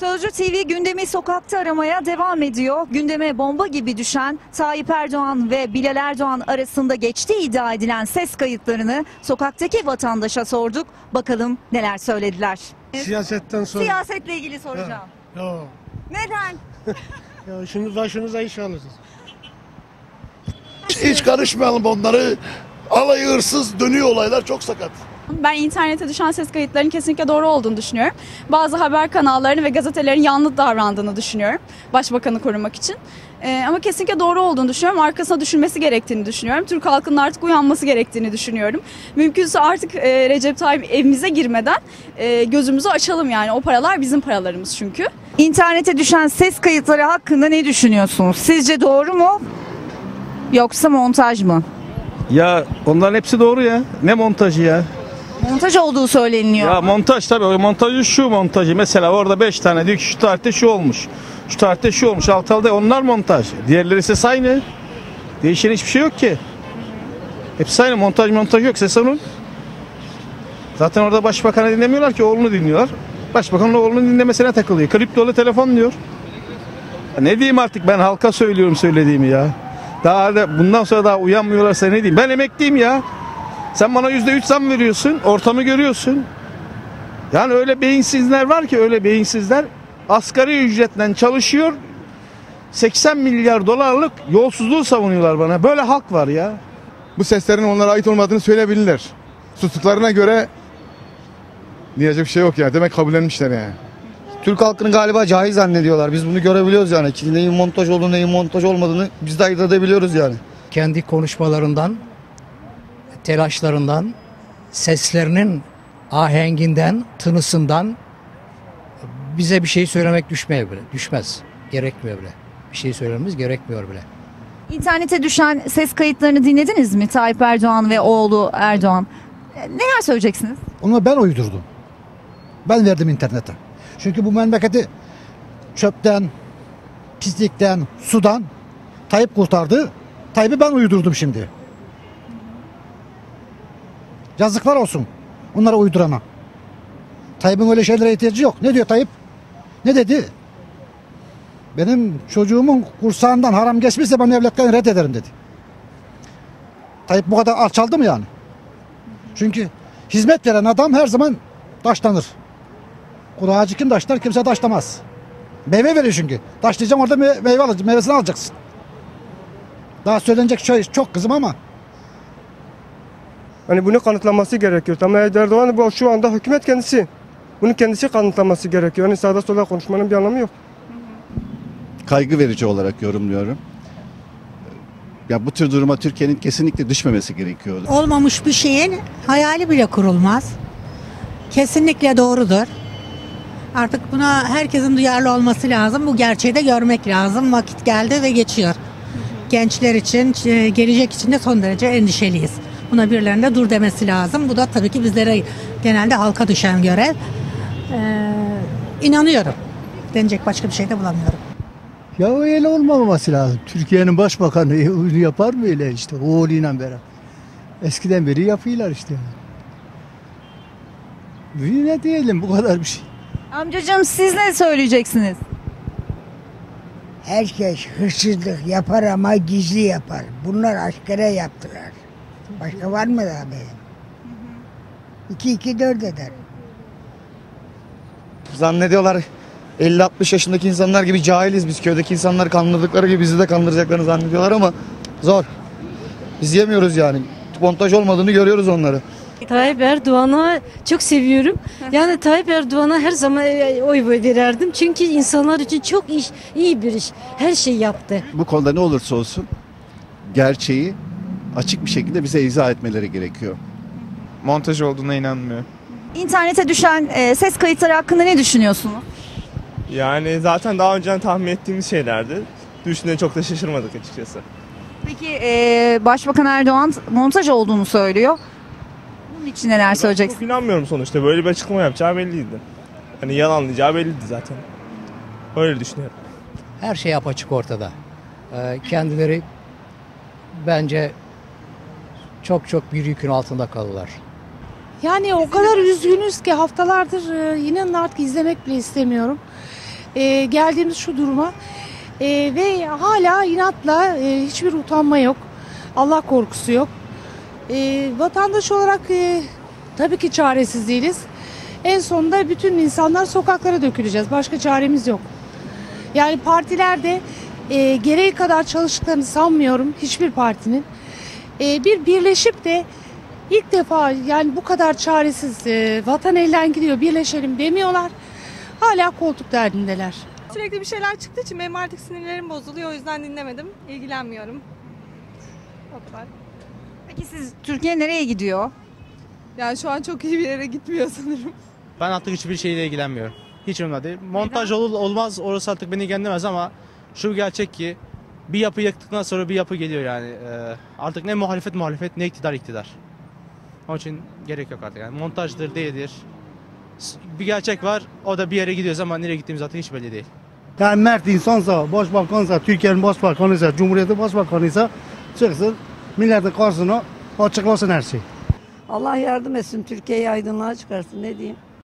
Sözcü TV gündemi sokakta aramaya devam ediyor. Gündeme bomba gibi düşen Tayyip Erdoğan ve Bilal Erdoğan arasında geçtiği iddia edilen ses kayıtlarını sokaktaki vatandaşa sorduk. Bakalım neler söylediler. Siyasetten sonra. Siyasetle ilgili soracağım. Ya, Neden? ya şunu başınıza iş alırız. Hiç karışmayalım onları. Alayı hırsız dönüyor olaylar çok sakat. Ben internete düşen ses kayıtlarının kesinlikle doğru olduğunu düşünüyorum. Bazı haber kanallarını ve gazetelerin yanlış davrandığını düşünüyorum. Başbakanı korumak için. Ee, ama kesinlikle doğru olduğunu düşünüyorum. Arkasına düşünmesi gerektiğini düşünüyorum. Türk halkının artık uyanması gerektiğini düşünüyorum. Mümkünse artık e, Recep Tayyip evimize girmeden e, gözümüzü açalım yani. O paralar bizim paralarımız çünkü. İnternete düşen ses kayıtları hakkında ne düşünüyorsunuz? Sizce doğru mu? Yoksa montaj mı? Ya onların hepsi doğru ya. Ne montajı ya? Montaj olduğu söyleniyor. Ya montaj tabii. Montajı şu montajı. Mesela orada 5 tane diyor ki şu tarihte şu olmuş. Şu tarihte şu olmuş. Alt alta onlar montaj. Diğerleri ses aynı. Değişen hiçbir şey yok ki. Hepsi aynı. Montaj montaj yok. Ses onun. Zaten orada başbakanı dinlemiyorlar ki oğlunu dinliyorlar. Başbakanın oğlunu dinlemesine takılıyor. Klip dolu telefon diyor. Ya ne diyeyim artık ben halka söylüyorum söylediğimi ya. Daha da bundan sonra daha uyanmıyorlarsa ne diyeyim. Ben emekliyim ya. Sen bana yüzde üç zam veriyorsun. Ortamı görüyorsun. Yani öyle beyinsizler var ki öyle beyinsizler. Asgari ücretle çalışıyor. 80 milyar dolarlık yolsuzluğu savunuyorlar bana. Böyle halk var ya. bu seslerin onlara ait olmadığını söyleyebilirler. Sustuklarına göre diyecek bir şey yok ya. Demek kabullenmişler yani. Türk halkını galiba cahil zannediyorlar. Biz bunu görebiliyoruz yani. Neyin montaj olduğunu, neyin montaj olmadığını biz de ayırt edebiliyoruz yani. kendi konuşmalarından, telaşlarından, seslerinin ahenginden, tınısından bize bir şey söylemek düşmeye bile, düşmez. Gerekmiyor bile. Bir şey söylememiz gerekmiyor bile. İnternete düşen ses kayıtlarını dinlediniz mi? Tayyip Erdoğan ve oğlu Erdoğan. E, Neler söyleyeceksiniz? Onu ben uydurdum. Ben verdim internete. Çünkü bu memleketi çöpten, pislikten, sudan Tayyip kurtardı. Tayyip'i ben uydurdum şimdi. Yazıklar olsun onlara uydurana. Tayyip'in öyle şeylere ihtiyacı yok. Ne diyor Tayyip? Ne dedi? Benim çocuğumun kursağından haram geçmişse ben evlatlarını reddederim dedi. Tayyip bu kadar alçaldı mı yani? Çünkü hizmet veren adam her zaman taşlanır. Kulağı kim taşlar kimse taşlamaz. Meyve veriyor çünkü. Taşlayacaksın orada me- meyve alacaksın, meyvesini alacaksın. Daha söylenecek şey çok kızım ama Hani bunu kanıtlaması gerekiyor. Ama Erdoğan bu şu anda hükümet kendisi. Bunu kendisi kanıtlaması gerekiyor. Yani sağda solda konuşmanın bir anlamı yok. Kaygı verici olarak yorumluyorum. Ya bu tür duruma Türkiye'nin kesinlikle düşmemesi gerekiyor. olmamış bir şeyin hayali bile kurulmaz. Kesinlikle doğrudur. Artık buna herkesin duyarlı olması lazım. Bu gerçeği de görmek lazım. Vakit geldi ve geçiyor. Gençler için, e, gelecek için de son derece endişeliyiz. Buna birilerine dur demesi lazım. Bu da tabii ki bizlere genelde halka düşen görev. Ee, inanıyorum. Denecek başka bir şey de bulamıyorum. ya öyle olmaması lazım. Türkiye'nin başbakanı öyle yapar mı öyle işte oğluyla beraber. Eskiden beri yapıyorlar işte. Ne diyelim bu kadar bir şey. Amcacığım siz ne söyleyeceksiniz? Herkes hırsızlık yapar ama gizli yapar. Bunlar askere yaptılar. Başka var mı daha benim? İki iki dört eder. Zannediyorlar 50-60 yaşındaki insanlar gibi cahiliz biz. Köydeki insanlar kandırdıkları gibi bizi de kandıracaklarını zannediyorlar ama zor. Biz yemiyoruz yani. Montaj olmadığını görüyoruz onları. Tayyip Erdoğan'ı çok seviyorum. Yani Tayyip Erdoğan'a her zaman e, oy verirdim. Çünkü insanlar için çok iş, iyi bir iş. Her şey yaptı. Bu konuda ne olursa olsun gerçeği açık bir şekilde bize izah etmeleri gerekiyor. Montaj olduğuna inanmıyor. İnternete düşen e, ses kayıtları hakkında ne düşünüyorsunuz? Yani zaten daha önceden tahmin ettiğimiz şeylerdi. Düşünde çok da şaşırmadık açıkçası. Peki e, Başbakan Erdoğan montaj olduğunu söylüyor. Bunun için neler söyleyeceksiniz? Çok inanmıyorum sonuçta. Böyle bir açıklama yapacağı belliydi. Hani yalanlayacağı belliydi zaten. Öyle düşünüyorum. Her şey apaçık ortada. Ee, kendileri bence çok çok bir yükün altında kalırlar. Yani o kadar üzgünüz ki haftalardır e, inanın artık izlemek bile istemiyorum. e, geldiğimiz şu duruma E, ve hala inatla e, hiçbir utanma yok. Allah korkusu yok. E, vatandaş olarak e, tabii ki çaresiz değiliz. En sonunda bütün insanlar sokaklara döküleceğiz. Başka çaremiz yok. Yani partilerde e, gereği kadar çalıştıklarını sanmıyorum hiçbir partinin. E, bir birleşip de ilk defa yani bu kadar çaresiz e, vatan elden gidiyor birleşelim demiyorlar. Hala koltuk derdindeler. Sürekli bir şeyler çıktığı için benim artık sinirlerim bozuluyor. O yüzden dinlemedim. İlgilenmiyorum. O kadar. Peki siz Türkiye nereye gidiyor? Yani şu an çok iyi bir yere gitmiyor sanırım. Ben artık hiçbir şeyle ilgilenmiyorum. Hiç umurumda değil. Montaj ol, olmaz orası artık beni ilgilendirmez ama şu gerçek ki bir yapı yaktıktan sonra bir yapı geliyor yani. Ee, artık ne muhalefet muhalefet ne iktidar iktidar. Onun için gerek yok artık yani. Montajdır değildir. Bir gerçek var o da bir yere gidiyoruz ama nereye gittiğimiz zaten hiç belli değil. Yani mert insansa, başbakansa, Türkiye'nin başbakanıysa, Cumhuriyet'in başbakanıysa çıksın milletin karşısına açıklasın her şeyi. Allah yardım etsin Türkiye'yi aydınlığa çıkarsın ne diyeyim.